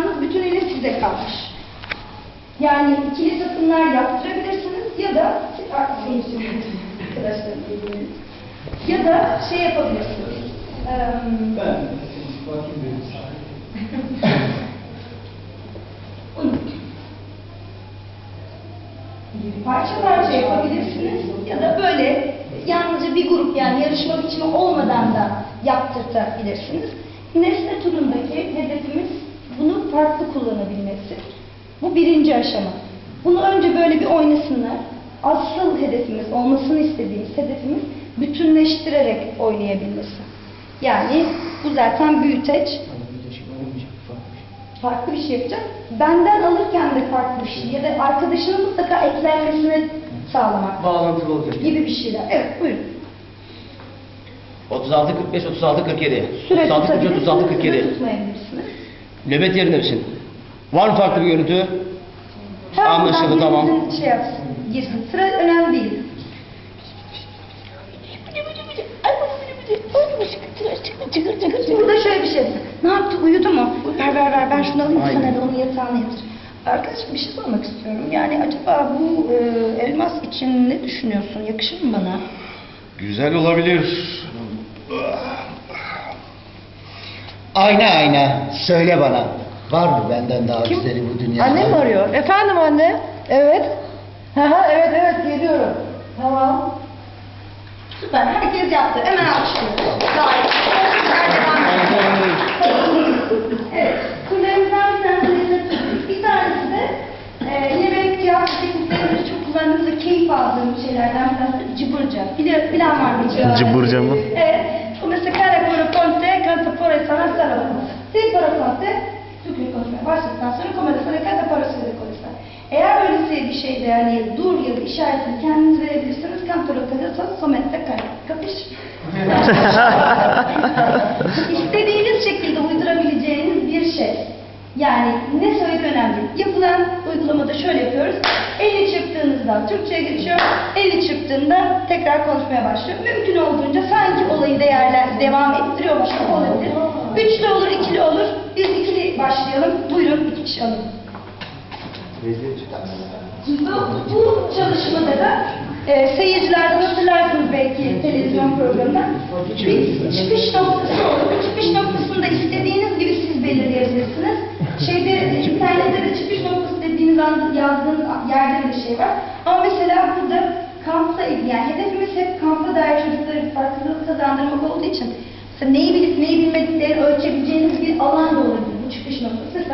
yapacağınız bütünüyle size kalmış. Yani ikili takımlar yaptırabilirsiniz ya da dediğiniz. ya da şey yapabilirsiniz. Eee, Ben. Parça parça yapabilirsiniz ya da böyle yalnızca bir grup yani yarışma biçimi olmadan da yaptırtabilirsiniz. Nesne bunu farklı kullanabilmesi. Bu birinci aşama. Bunu önce böyle bir oynasınlar. Asıl hedefimiz, olmasını istediğimiz hedefimiz bütünleştirerek oynayabilmesi. Yani bu zaten büyüteç, farklı bir şey yapacak. Benden alırken de farklı bir şey ya da arkadaşının mutlaka eklenmesini sağlamak Bağlantılı olacak. gibi bir şeyler. Evet buyurun. 36 45 36 47. Süre 36 43 tutabilirsiniz, 36 süre 47. tutmayabilirsiniz. Nöbet yerinde misin? Var mı farklı bir görüntü? Her Anlaşıldı, tamam. Şey yapsın, girsin. Sıra önemli değil. Burada şöyle bir şey. Ne yaptı? Uyudu mu? Ver ver ver ben şunu alayım Aynen. sana da onun yatağına yatır. Arkadaşım bir şey sormak istiyorum. Yani acaba bu e, elmas için ne düşünüyorsun? Yakışır mı bana? Güzel olabilir. Ayna ayna söyle bana. Var mı benden daha güzeli bu dünyada? Annem mi arıyor? Efendim anne? Evet. Hı, evet evet geliyorum. Tamam. Süper. Herkes yaptı. Hemen alkışlıyoruz. Gayet. Güzel devam ediyoruz. Evet. Kullarımızdan bir tanesini tuttuk. Bir tanesi de e, yine benim tiyatro tekniklerimde çok kullandığım ve keyif aldığım şeylerden bir tanesi cıbırca. Bile, bilen var mı? Cıbırca mı? Evet. Por el sana sana. Si por el ponte, Türkçe konuşmaya başladıktan sonra canta por el sana konuşlar. Eğer öylesi bir şeyde yani dur ya da işaretini kendiniz verebilirsiniz. Canto lo kalırsa somette kay. Kapış? İstediğiniz şekilde uydurabileceğiniz bir şey. Yani ne söylediği önemli. Yapılan uygulamada şöyle yapıyoruz. Elini çırptığınızda Türkçe'ye geçiyor. Elini çırptığında tekrar konuşmaya başlıyor. Mümkün olduğunca sanki olayı değerler devam ettiriyormuş gibi olabilir. Üçlü olur, ikili olur. Biz ikili başlayalım. Buyurun iki kişi alın. Bu, bu çalışmada da e, seyircilerden hatırlarsınız belki televizyon programında bir çıkış noktası olur. Çıkış noktasını da istediğiniz gibi siz belirleyebilirsiniz. Şeyde internette de çıkış noktası dediğiniz anda yazdığınız yerde bir şey var. Ama mesela burada kampla ilgili yani hedefimiz hep kampa dair çocuklara farkındalık kazandırmak olduğu için neyi bilip neyi bilmediklerini ölçebileceğiniz bir alan da olabilir bu çıkış noktası.